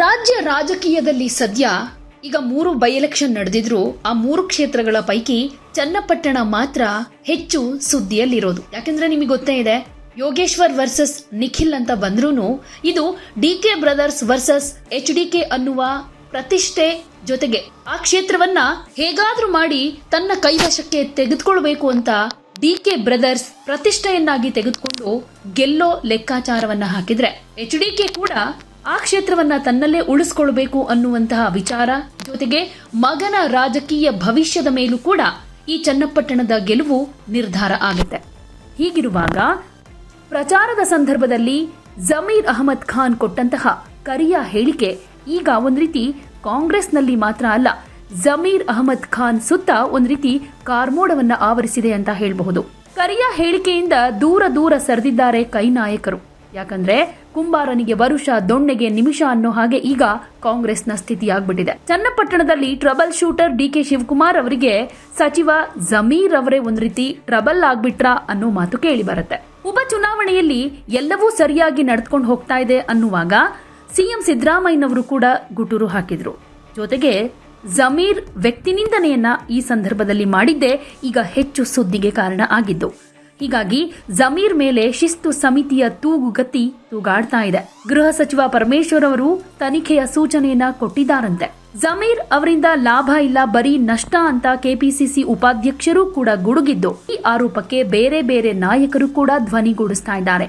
ರಾಜ್ಯ ರಾಜಕೀಯದಲ್ಲಿ ಸದ್ಯ ಈಗ ಮೂರು ಬೈ ಎಲೆಕ್ಷನ್ ನಡೆದಿದ್ರು ಆ ಮೂರು ಕ್ಷೇತ್ರಗಳ ಪೈಕಿ ಚನ್ನಪಟ್ಟಣ ಮಾತ್ರ ಹೆಚ್ಚು ಸುದ್ದಿಯಲ್ಲಿರೋದು. ಯಾಕಂದ್ರೆ ನಿಮಗೆ ಗೊತ್ತೇ ಇದೆ, ಯೋಗೇಶ್ವರ್ ವರ್ಸಸ್ ನಿಖಿಲ್ ಅಂತ ಬಂದ್ರೂ ಇದು D K brothers versus H D K ಅನ್ನುವ ಪ್ರತಿಷ್ಠೆ ಜೊತೆಗೆ ಆ ಕ್ಷೇತ್ರವನ್ನ ಹೇಗಾದ್ರೂ ಮಾಡಿ ತನ್ನ ಕೈವಶಕ್ಕೆ ತೆಗೆದುಕೊಳ್ಬೇಕು ಅಂತ ಡಿ ಕೆ ಬ್ರದರ್ಸ್ ಪ್ರತಿಷ್ಠೆಯನ್ನಾಗಿ ತೆಗೆದುಕೊಂಡು ಗೆಲ್ಲೋ ಲೆಕ್ಕಾಚಾರವನ್ನ ಹಾಕಿದ್ರೆ, ಎಚ್ ಡಿ ಕೆ ಕೂಡ ಆ ಕ್ಷೇತ್ರವನ್ನ ತನ್ನಲ್ಲೇ ಉಳಿಸ್ಕೊಳ್ಬೇಕು ಅನ್ನುವಂತಹ ವಿಚಾರ. ಜೊತೆಗೆ ಮಗನ ರಾಜಕೀಯ ಭವಿಷ್ಯದ ಮೇಲೂ ಕೂಡ ಈ ಚನ್ನಪಟ್ಟಣದ ಗೆಲುವು ನಿರ್ಧಾರ ಆಗುತ್ತೆ. ಹೀಗಿರುವಾಗ ಪ್ರಚಾರದ ಸಂದರ್ಭದಲ್ಲಿ ಜಮೀರ್ ಅಹಮದ್ ಖಾನ್ ಕೊಟ್ಟಂತಹ ಕರಿಯ ಹೇಳಿಕೆ ಈಗ ಒಂದ್ ರೀತಿ ಕಾಂಗ್ರೆಸ್ನಲ್ಲಿ ಮಾತ್ರ ಅಲ್ಲ, ಜಮೀರ್ ಅಹಮದ್ ಖಾನ್ ಸುತ್ತ ಒಂದ್ ರೀತಿ ಕಾರ್ಮೋಡವನ್ನ ಆವರಿಸಿದೆ ಅಂತ ಹೇಳಬಹುದು. ಕರಿಯ ಹೇಳಿಕೆಯಿಂದ ದೂರ ದೂರ ಸರಿದಿದ್ದಾರೆ ಕೈ ನಾಯಕರು. ಯಾಕಂದ್ರೆ ಕುಂಬಾರನಿಗೆ ವರುಷ ದೊಣ್ಣೆಗೆ ನಿಮಿಷ ಅನ್ನೋ ಹಾಗೆ ಈಗ ಕಾಂಗ್ರೆಸ್ನ ಸ್ಥಿತಿಯಾಗ್ಬಿಟ್ಟಿದೆ. ಚನ್ನಪಟ್ಟಣದಲ್ಲಿ trouble shooter D K Shivakumar ಅವರಿಗೆ ಸಚಿವ ಜಮೀರ್ ಅವರೇ ಒಂದು ರೀತಿ ಟ್ರಬಲ್ ಆಗ್ಬಿಟ್ರಾ ಅನ್ನೋ ಮಾತು ಕೇಳಿ ಬರುತ್ತೆ. ಉಪಚುನಾವಣೆಯಲ್ಲಿ ಎಲ್ಲವೂ ಸರಿಯಾಗಿ ನಡೆದುಕೊಂಡು ಹೋಗ್ತಾ ಇದೆ ಅನ್ನುವಾಗ ಸಿಎಂ ಸಿದ್ದರಾಮಯ್ಯನವರು ಕೂಡ ಗುಟುರು ಹಾಕಿದ್ರು. ಜೊತೆಗೆ ಜಮೀರ್ ವ್ಯಕ್ತಿನಿಂದನೆಯನ್ನ ಈ ಸಂದರ್ಭದಲ್ಲಿ ಮಾಡಿದ್ದೇ ಈಗ ಹೆಚ್ಚು ಸುದ್ದಿಗೆ ಕಾರಣ ಆಗಿದ್ದು. ಹೀಗಾಗಿ ಜಮೀರ್ ಮೇಲೆ ಶಿಸ್ತು ಸಮಿತಿಯ ತೂಗುಗತಿ ತೂಗಾಡ್ತಾ ಇದೆ. ಗೃಹ ಸಚಿವ ಪರಮೇಶ್ವರ್ ಅವರು ತನಿಖೆಯ ಸೂಚನೆಯನ್ನ ಕೊಟ್ಟಿದ್ದಾರಂತೆ. ಜಮೀರ್ ಅವರಿಂದ ಲಾಭ ಇಲ್ಲ, ಬರೀ ನಷ್ಟ ಅಂತ ಕೆಪಿಸಿಸಿ ಉಪಾಧ್ಯಕ್ಷರು ಕೂಡ ಗುಡುಗಿದ್ದು, ಈ ಆರೋಪಕ್ಕೆ ಬೇರೆ ಬೇರೆ ನಾಯಕರು ಕೂಡ ಧ್ವನಿಗೂಡಿಸ್ತಾ ಇದ್ದಾರೆ.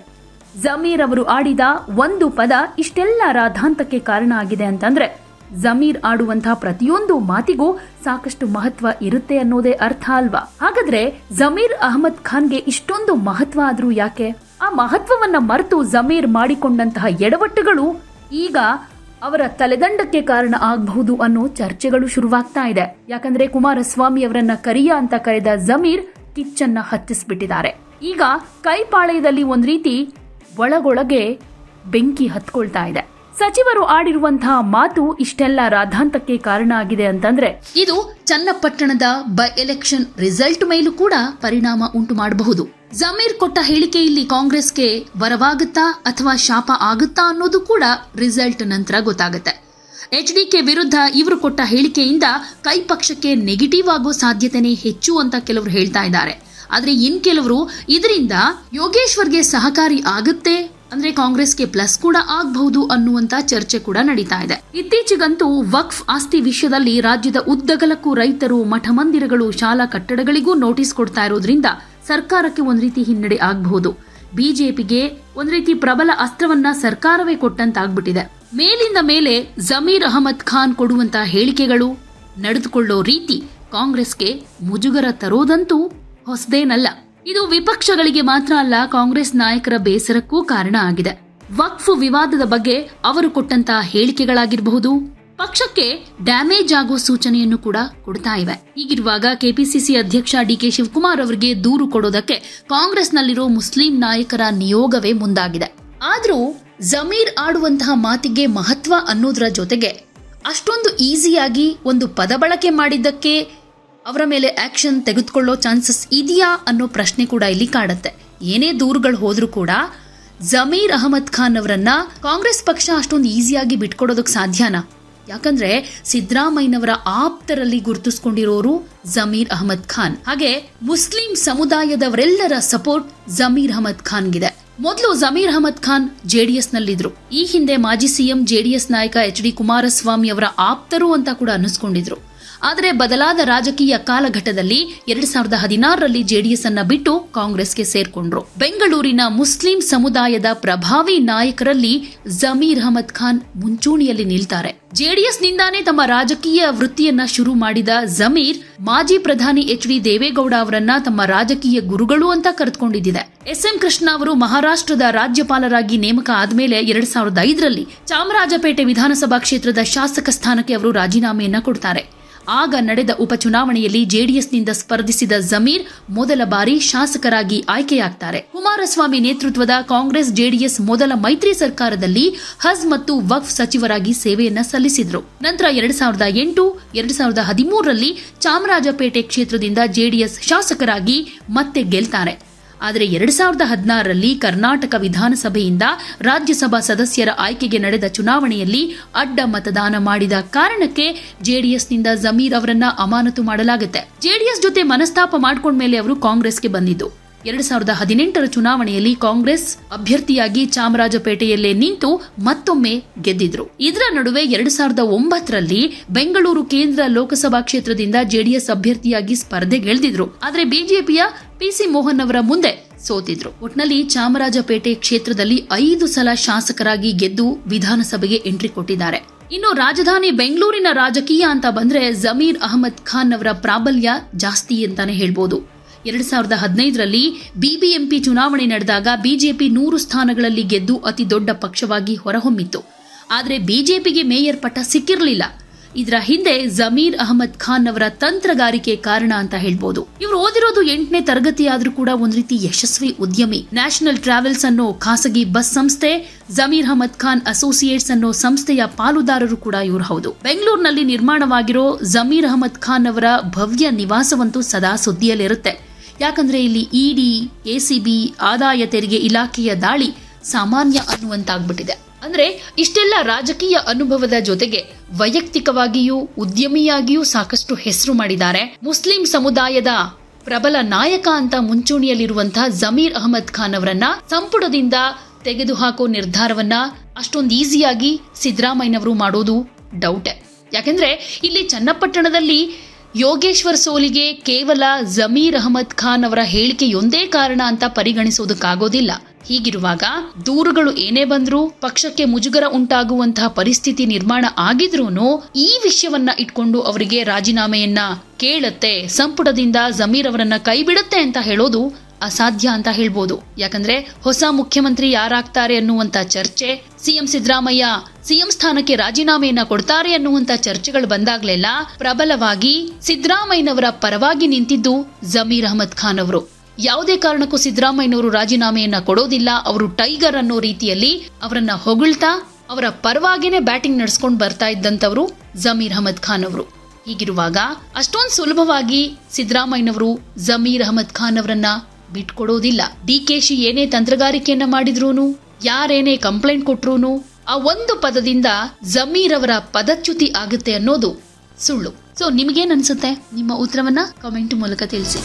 ಜಮೀರ್ ಅವರು ಆಡಿದ ಒಂದು ಪದ ಇಷ್ಟೆಲ್ಲ ರಾಧಾಂತಕ್ಕೆ ಕಾರಣ ಆಗಿದೆ ಅಂತಂದ್ರೆ ಜಮೀರ್ ಆಡುವಂತಹ ಪ್ರತಿಯೊಂದು ಮಾತಿಗೂ ಸಾಕಷ್ಟು ಮಹತ್ವ ಇರುತ್ತೆ ಅನ್ನೋದೇ ಅರ್ಥ ಅಲ್ವಾ? ಹಾಗಾದ್ರೆ ಜಮೀರ್ ಅಹಮದ್ ಖಾನ್ಗೆ ಇಷ್ಟೊಂದು ಮಹತ್ವ ಆದ್ರೂ ಯಾಕೆ? ಆ ಮಹತ್ವವನ್ನ ಮರೆತು ಜಮೀರ್ ಮಾಡಿಕೊಂಡಂತಹ ಎಡವಟ್ಟುಗಳು ಈಗ ಅವರ ತಲೆದಂಡಕ್ಕೆ ಕಾರಣ ಆಗಬಹುದು ಅನ್ನೋ ಚರ್ಚೆಗಳು ಶುರುವಾಗ್ತಾ ಇದೆ. ಯಾಕಂದ್ರೆ ಕುಮಾರಸ್ವಾಮಿ ಅವರನ್ನ ಕರಿಯ ಅಂತ ಕರೆದ ಜಮೀರ್ ಕಿಚ್ಚನ್ನ ಹತ್ತಿಸ್ಬಿಟ್ಟಿದ್ದಾರೆ. ಈಗ ಕೈಪಾಳೆಯದಲ್ಲಿ ಒಂದ್ ರೀತಿ ಒಳಗೊಳಗೆ ಬೆಂಕಿ ಹತ್ಕೊಳ್ತಾ ಇದೆ. ಸಚಿವರು ಆಡಿರುವಂತಹ ಮಾತು ಇಷ್ಟೆಲ್ಲ ರಾಧಾಂತಕ್ಕೆ ಕಾರಣ ಆಗಿದೆ ಅಂತಂದ್ರೆ ಇದು ಚನ್ನಪಟ್ಟಣದ ಬೈ ಎಲೆಕ್ಷನ್ ರಿಸಲ್ಟ್ ಮೇಲೂ ಕೂಡ ಪರಿಣಾಮ ಉಂಟು ಮಾಡಬಹುದು. ಜಮೀರ್ ಕೊಟ್ಟ ಹೇಳಿಕೆಯಲ್ಲಿ ಕಾಂಗ್ರೆಸ್ಗೆ ವರವಾಗುತ್ತಾ ಅಥವಾ ಶಾಪ ಆಗುತ್ತಾ ಅನ್ನೋದು ಕೂಡ ರಿಸಲ್ಟ್ ನಂತರ ಗೊತ್ತಾಗುತ್ತೆ. ಎಚ್ ಡಿ ಕೆ ವಿರುದ್ಧ ಇವರು ಕೊಟ್ಟ ಹೇಳಿಕೆಯಿಂದ ಕೈ ಪಕ್ಷಕ್ಕೆ ನೆಗೆಟಿವ್ ಆಗೋ ಸಾಧ್ಯತೆನೇ ಹೆಚ್ಚು ಅಂತ ಕೆಲವರು ಹೇಳ್ತಾ ಇದ್ದಾರೆ. ಆದ್ರೆ ಇನ್ ಕೆಲವರು, ಇದರಿಂದ ಯೋಗೇಶ್ವರ್ಗೆ ಸಹಕಾರಿ ಆಗುತ್ತೆ ಅಂದ್ರೆ ಕಾಂಗ್ರೆಸ್ಗೆ ಪ್ಲಸ್ ಕೂಡ ಆಗಬಹುದು ಅನ್ನುವಂತ ಚರ್ಚೆ ಕೂಡ ನಡೀತಾ ಇದೆ. ಇತ್ತೀಚೆಗಂತೂ ವಕ್ಫ್ ಆಸ್ತಿ ವಿಷಯದಲ್ಲಿ ರಾಜ್ಯದ ಉದ್ದಗಲಕ್ಕೂ ರೈತರು ಮಠ ಮಂದಿರಗಳು ಶಾಲಾ ಕಟ್ಟಡಗಳಿಗೂ ನೋಟಿಸ್ ಕೊಡ್ತಾ ಇರೋದ್ರಿಂದ ಸರ್ಕಾರಕ್ಕೆ ಒಂದ್ ರೀತಿ ಹಿನ್ನಡೆ ಆಗಬಹುದು. ಬಿಜೆಪಿಗೆ ಒಂದ್ ರೀತಿ ಪ್ರಬಲ ಅಸ್ತ್ರವನ್ನ ಸರ್ಕಾರವೇ ಕೊಟ್ಟಂತಾಗ್ಬಿಟ್ಟಿದೆ. ಮೇಲಿಂದ ಮೇಲೆ ಜಮೀರ್ ಅಹಮದ್ ಖಾನ್ ಕೊಡುವಂತ ಹೇಳಿಕೆಗಳು ನಡೆದುಕೊಳ್ಳೋ ರೀತಿ ಕಾಂಗ್ರೆಸ್ಗೆ ಮುಜುಗರ ತರೋದಂತೂ ಹೊಸದೇನಲ್ಲ. ಇದು ವಿಪಕ್ಷಗಳಿಗೆ ಮಾತ್ರ ಅಲ್ಲ, ಕಾಂಗ್ರೆಸ್ ನಾಯಕರ ಬೇಸರಕ್ಕೂ ಕಾರಣ ಆಗಿದೆ. ವಕ್ಫ್ ವಿವಾದದ ಬಗ್ಗೆ ಅವರು ಕೊಟ್ಟಂತಹ ಹೇಳಿಕೆಗಳಾಗಿರಬಹುದು, ಪಕ್ಷಕ್ಕೆ ಡ್ಯಾಮೇಜ್ ಆಗೋ ಸೂಚನೆಯನ್ನು ಕೂಡ ಕೊಡ್ತಾ ಇವೆ. ಹೀಗಿರುವಾಗ ಕೆಪಿಸಿಸಿ ಅಧ್ಯಕ್ಷ ಡಿಕೆ ಶಿವಕುಮಾರ್ ಅವರಿಗೆ ದೂರು ಕೊಡೋದಕ್ಕೆ ಕಾಂಗ್ರೆಸ್ನಲ್ಲಿರೋ ಮುಸ್ಲಿಂ ನಾಯಕರ ನಿಯೋಗವೇ ಮುಂದಾಗಿದೆ. ಆದರೂ ಜಮೀರ್ ಆಡುವಂತಹ ಮಾತಿಗೆ ಮಹತ್ವ ಅನ್ನೋದರ ಜೊತೆಗೆ ಅಷ್ಟೊಂದು ಈಸಿಯಾಗಿ ಒಂದು ಪದ ಬಳಕೆ ಮಾಡಿದ್ದಕ್ಕೆ ಅವರ ಮೇಲೆ ಆಕ್ಷನ್ ತೆಗೆದುಕೊಳ್ಳೋ ಚಾನ್ಸಸ್ ಇದೆಯಾ ಅನ್ನೋ ಪ್ರಶ್ನೆ ಕೂಡ ಇಲ್ಲಿ ಕಾಡುತ್ತೆ. ಏನೇ ದೂರುಗಳು ಹೋದ್ರೂ ಕೂಡ ಜಮೀರ್ ಅಹಮದ್ ಖಾನ್ ಅವರನ್ನ ಕಾಂಗ್ರೆಸ್ ಪಕ್ಷ ಅಷ್ಟೊಂದು ಈಸಿಯಾಗಿ ಬಿಟ್ಕೊಡೋದಕ್ಕೆ ಸಾಧ್ಯನಾ? ಯಾಕಂದ್ರೆ ಸಿದ್ದರಾಮಯ್ಯನವರ ಆಪ್ತರಲ್ಲಿ ಗುರುತಿಸ್ಕೊಂಡಿರೋರು ಜಮೀರ್ ಅಹಮದ್ ಖಾನ್. ಹಾಗೆ ಮುಸ್ಲಿಂ ಸಮುದಾಯದವರೆಲ್ಲರ ಸಪೋರ್ಟ್ ಜಮೀರ್ ಅಹಮದ್ ಖಾನ್ಗಿದೆ. ಮೊದಲು ಜಮೀರ್ ಅಹಮದ್ ಖಾನ್ ಜೆಡಿಎಸ್ ನಲ್ಲಿದ್ರು ಈ ಹಿಂದೆ ಮಾಜಿ ಸಿಎಂ ಜೆಡಿಎಸ್ ನಾಯಕ ಎಚ್ ಡಿ ಕುಮಾರಸ್ವಾಮಿ ಅವರ ಆಪ್ತರು ಅಂತ ಕೂಡ ಅನ್ನಿಸ್ಕೊಂಡಿದ್ರು. ಆದರೆ ಬದಲಾದ ರಾಜಕೀಯ ಕಾಲಘಟ್ಟದಲ್ಲಿ ಎರಡ್ ಸಾವಿರದ ಹದಿನಾರರಲ್ಲಿ ಜೆಡಿಎಸ್ ಅನ್ನ ಬಿಟ್ಟು ಕಾಂಗ್ರೆಸ್ಗೆ ಸೇರ್ಕೊಂಡ್ರು. ಬೆಂಗಳೂರಿನ ಮುಸ್ಲಿಂ ಸಮುದಾಯದ ಪ್ರಭಾವಿ ನಾಯಕರಲ್ಲಿ ಜಮೀರ್ ಅಹಮದ್ ಖಾನ್ ಮುಂಚೂಣಿಯಲ್ಲಿ ನಿಲ್ತಾರೆ. ಜೆಡಿಎಸ್ ನಿಂದಾನೇ ತಮ್ಮ ರಾಜಕೀಯ ವೃತ್ತಿಯನ್ನ ಶುರು ಮಾಡಿದ ಜಮೀರ್, ಮಾಜಿ ಪ್ರಧಾನಿ ಎಚ್ ಡಿ ದೇವೇಗೌಡ ಅವರನ್ನ ತಮ್ಮ ರಾಜಕೀಯ ಗುರುಗಳು ಅಂತ ಕರೆದುಕೊಂಡಿದ್ದಿದೆ. ಎಸ್ ಎಂ ಕೃಷ್ಣ ಅವರು ಮಹಾರಾಷ್ಟ್ರದ ರಾಜ್ಯಪಾಲರಾಗಿ ನೇಮಕ ಆದ್ಮೇಲೆ ಎರಡ್ ಸಾವಿರದ ಐದರಲ್ಲಿ ಚಾಮರಾಜಪೇಟೆ ವಿಧಾನಸಭಾ ಕ್ಷೇತ್ರದ ಶಾಸಕ ಸ್ಥಾನಕ್ಕೆ ಅವರು ರಾಜೀನಾಮೆಯನ್ನ ಕೊಡ್ತಾರೆ. ಆಗ ನಡೆದ ಉಪಚುನಾವಣೆಯಲ್ಲಿ ಜೆಡಿಎಸ್ನಿಂದ ಸ್ಪರ್ಧಿಸಿದ ಜಮೀರ್ ಮೊದಲ ಬಾರಿ ಶಾಸಕರಾಗಿ ಆಯ್ಕೆಯಾಗ್ತಾರೆ. ಕುಮಾರಸ್ವಾಮಿ ನೇತೃತ್ವದ ಕಾಂಗ್ರೆಸ್ ಜೆಡಿಎಸ್ ಮೊದಲ ಮೈತ್ರಿ ಸರ್ಕಾರದಲ್ಲಿ ಹಜ್ ಮತ್ತು ವಕ್ಫ್ ಸಚಿವರಾಗಿ ಸೇವೆಯನ್ನ ಸಲ್ಲಿಸಿದ್ರು. ನಂತರ ಎರಡ್ ಸಾವಿರದ ಎಂಟು, ಎರಡ್ ಸಾವಿರದ ಹದಿಮೂರರಲ್ಲಿ ಚಾಮರಾಜಪೇಟೆ ಕ್ಷೇತ್ರದಿಂದ ಜೆಡಿಎಸ್ ಶಾಸಕರಾಗಿ ಮತ್ತೆ ಗೆಲ್ತಾರೆ. ಆದರೆ ಎರಡು ಸಾವಿರದ ಹದಿನಾರರಲ್ಲಿ ಕರ್ನಾಟಕ ವಿಧಾನಸಭೆಯಿಂದ ರಾಜ್ಯಸಭಾ ಸದಸ್ಯರ ಆಯ್ಕೆಗೆ ನಡೆದ ಚುನಾವಣೆಯಲ್ಲಿ ಅಡ್ಡ ಮತದಾನ ಮಾಡಿದ ಕಾರಣಕ್ಕೆ ಜೆಡಿಎಸ್ನಿಂದ ಜಮೀರ್ ಅವರನ್ನ ಅಮಾನತು ಮಾಡಲಾಗುತ್ತೆ. ಜೆಡಿಎಸ್ ಜೊತೆ ಮನಸ್ತಾಪ ಮಾಡ್ಕೊಂಡ್ಮೇಲೆ ಅವರು ಕಾಂಗ್ರೆಸ್ಗೆ ಬಂದಿದ್ದು. ಎರಡು ಸಾವಿರದ ಹದಿನೆಂಟರ ಚುನಾವಣೆಯಲ್ಲಿ ಕಾಂಗ್ರೆಸ್ ಅಭ್ಯರ್ಥಿಯಾಗಿ ಚಾಮರಾಜಪೇಟೆಯಲ್ಲೇ ನಿಂತು ಮತ್ತೊಮ್ಮೆ ಗೆದ್ದಿದ್ರು. ಇದರ ನಡುವೆ ಎರಡು ಸಾವಿರದ ಒಂಬತ್ತರಲ್ಲಿ ಬೆಂಗಳೂರು ಕೇಂದ್ರ ಲೋಕಸಭಾ ಕ್ಷೇತ್ರದಿಂದ ಜೆಡಿಎಸ್ ಅಭ್ಯರ್ಥಿಯಾಗಿ ಸ್ಪರ್ಧೆಗೆಳೆದಿದ್ರು. ಆದರೆ ಬಿಜೆಪಿಯ ಪಿಸಿ ಮೋಹನ್ ಅವರ ಮುಂದೆ ಸೋತಿದ್ರು. ಒಟ್ನಲ್ಲಿ ಚಾಮರಾಜಪೇಟೆ ಕ್ಷೇತ್ರದಲ್ಲಿ ಐದು ಸಲ ಶಾಸಕರಾಗಿ ಗೆದ್ದು ವಿಧಾನಸಭೆಗೆ ಎಂಟ್ರಿ ಕೊಟ್ಟಿದ್ದಾರೆ. ಇನ್ನು ರಾಜಧಾನಿ ಬೆಂಗಳೂರಿನ ರಾಜಕೀಯ ಅಂತ ಬಂದ್ರೆ ಜಮೀರ್ ಅಹಮದ್ ಖಾನ್ ಅವರ ಪ್ರಾಬಲ್ಯ ಜಾಸ್ತಿ ಅಂತಾನೆ ಹೇಳ್ಬೋದು. ಎರಡ್ ಸಾವಿರದ ಹದಿನೈದರಲ್ಲಿ ಬಿಬಿಎಂಪಿ ಚುನಾವಣೆ ನಡೆದಾಗ ಬಿಜೆಪಿ ನೂರು ಸ್ಥಾನಗಳಲ್ಲಿ ಗೆದ್ದು ಅತಿ ದೊಡ್ಡ ಪಕ್ಷವಾಗಿ ಹೊರಹೊಮ್ಮಿತ್ತು. ಆದರೆ ಬಿಜೆಪಿಗೆ ಮೇಯರ್ ಪಟ್ಟ ಸಿಕ್ಕಿರಲಿಲ್ಲ. ಇದರ ಹಿಂದೆ ಜಮೀರ್ ಅಹಮದ್ ಖಾನ್ ಅವರ ತಂತ್ರಗಾರಿಕೆ ಕಾರಣ ಅಂತ ಹೇಳ್ಬೋದು. ಇವರು ಓದಿರೋದು ಎಂಟನೇ ತರಗತಿ ಕೂಡ ಒಂದ್ ರೀತಿ ಯಶಸ್ವಿ ಉದ್ಯಮಿ. ನ್ಯಾಷನಲ್ ಟ್ರಾವೆಲ್ಸ್ ಅನ್ನೋ ಖಾಸಗಿ ಬಸ್ ಸಂಸ್ಥೆ, ಜಮೀರ್ ಅಹಮದ್ ಖಾನ್ ಅಸೋಸಿಯೇಟ್ಸ್ ಅನ್ನೋ ಸಂಸ್ಥೆಯ ಪಾಲುದಾರರು ಕೂಡ ಇವರು ಹೌದು. ಬೆಂಗಳೂರಿನಲ್ಲಿ ನಿರ್ಮಾಣವಾಗಿರೋ ಜಮೀರ್ ಅಹಮದ್ ಖಾನ್ ಅವರ ಭವ್ಯ ನಿವಾಸವಂತೂ ಸದಾ ಸುದ್ದಿಯಲ್ಲಿರುತ್ತೆ. ಯಾಕಂದ್ರೆ ಇಲ್ಲಿ ಇಡಿ, ಎಸಿಬಿ, ಆದಾಯ ತೆರಿಗೆ ಇಲಾಖೆಯ ದಾಳಿ ಸಾಮಾನ್ಯ ಅನ್ನುವಂತಾಗ್ಬಿಟ್ಟಿದೆ. ಅಂದ್ರೆ ಇಷ್ಟೆಲ್ಲ ರಾಜಕೀಯ ಅನುಭವದ ಜೊತೆಗೆ ವೈಯಕ್ತಿಕವಾಗಿಯೂ ಉದ್ಯಮಿಯಾಗಿಯೂ ಸಾಕಷ್ಟು ಹೆಸರು ಮಾಡಿದ್ದಾರೆ. ಮುಸ್ಲಿಂ ಸಮುದಾಯದ ಪ್ರಬಲ ನಾಯಕ ಅಂತ ಮುಂಚೂಣಿಯಲ್ಲಿರುವಂತಹ ಜಮೀರ್ ಅಹಮದ್ ಖಾನ್ ಅವರನ್ನ ಸಂಪುಟದಿಂದ ತೆಗೆದುಹಾಕೋ ನಿರ್ಧಾರವನ್ನ ಅಷ್ಟೊಂದು ಈಸಿಯಾಗಿ ಸಿದ್ದರಾಮಯ್ಯನವರು ಮಾಡೋದು ಡೌಟ್ ಯಾಕೆಂದ್ರೆ ಇಲ್ಲಿ ಚನ್ನಪಟ್ಟಣದಲ್ಲಿ ಯೋಗೇಶ್ವರ್ ಸೋಲಿಗೆ ಕೇವಲ ಜಮೀರ್ ಅಹಮದ್ ಖಾನ್ ಅವರ ಹೇಳಿಕೆಯೊಂದೇ ಕಾರಣ ಅಂತ ಪರಿಗಣಿಸುವುದಕ್ಕಾಗೋದಿಲ್ಲ. ಹೀಗಿರುವಾಗ ದೂರುಗಳು ಏನೇ ಬಂದರೂ ಪಕ್ಷಕ್ಕೆ ಮುಜುಗರ ಉಂಟಾಗುವಂತಹ ಪರಿಸ್ಥಿತಿ ನಿರ್ಮಾಣ ಆಗಿದ್ರೂ ಈ ವಿಷಯವನ್ನ ಇಟ್ಕೊಂಡು ಅವರಿಗೆ ರಾಜೀನಾಮೆಯನ್ನ ಕೇಳತ್ತೆ, ಸಂಪುಟದಿಂದ ಜಮೀರ್ ಅವರನ್ನ ಕೈ ಬಿಡುತ್ತೆ ಅಂತ ಹೇಳೋದು ಅಸಾಧ್ಯ ಅಂತ ಹೇಳ್ಬೋದು. ಯಾಕಂದ್ರೆ ಹೊಸ ಮುಖ್ಯಮಂತ್ರಿ ಯಾರಾಗ್ತಾರೆ ಅನ್ನುವಂತ ಚರ್ಚೆ, ಸಿಎಂ ಸಿದ್ದರಾಮಯ್ಯ ಸಿಎಂ ಸ್ಥಾನಕ್ಕೆ ರಾಜೀನಾಮೆಯನ್ನ ಕೊಡ್ತಾರೆ ಅನ್ನುವಂತ ಚರ್ಚೆಗಳು ಬಂದಾಗ್ಲೆಲ್ಲ ಪ್ರಬಲವಾಗಿ ಸಿದ್ದರಾಮಯ್ಯನವರ ಪರವಾಗಿ ನಿಂತಿದ್ದು ಜಮೀರ್ ಅಹಮದ್ ಖಾನ್ ಅವರು. ಯಾವುದೇ ಕಾರಣಕ್ಕೂ ಸಿದ್ದರಾಮಯ್ಯನವರು ರಾಜೀನಾಮೆಯನ್ನ ಕೊಡೋದಿಲ್ಲ. ಅವರು ಟೈಗರ್ ಅನ್ನೋ ರೀತಿಯಲ್ಲಿ ಅವರನ್ನ ಹೊಗಳ್ತಾ ಅವರ ಪರವಾಗಿನೇ ಬ್ಯಾಟಿಂಗ್ ನಡೆಸ್ಕೊಂಡು ಬರ್ತಾ ಇದ್ದಂತವರು ಜಮೀರ್ ಅಹಮದ್ ಖಾನ್ ಅವರು. ಹೀಗಿರುವಾಗ ಅಷ್ಟೊಂದು ಸುಲಭವಾಗಿ ಸಿದ್ದರಾಮಯ್ಯನವರು ಜಮೀರ್ ಅಹಮದ್ ಖಾನ್ ಅವರನ್ನ ಬಿಟ್ಕೊಡೋದಿಲ್ಲ. ಡಿ ಕೆ ಶಿ ಏನೇ ತಂತ್ರಗಾರಿಕೆಯನ್ನ ಮಾಡಿದ್ರೂನು, ಯಾರೇನೇ ಕಂಪ್ಲೇಂಟ್ ಕೊಟ್ರೂನು, ಆ ಒಂದು ಪದದಿಂದ ಜಮೀರ್ ಅವರ ಪದಚ್ಯುತಿ ಆಗುತ್ತೆ ಅನ್ನೋದು ಸುಳ್ಳು. ಸೊ ನಿಮಗೇನು ಅನ್ಸುತ್ತೆ? ನಿಮ್ಮ ಉತ್ತರವನ್ನ ಕಮೆಂಟ್ ಮೂಲಕ ತಿಳಿಸಿ.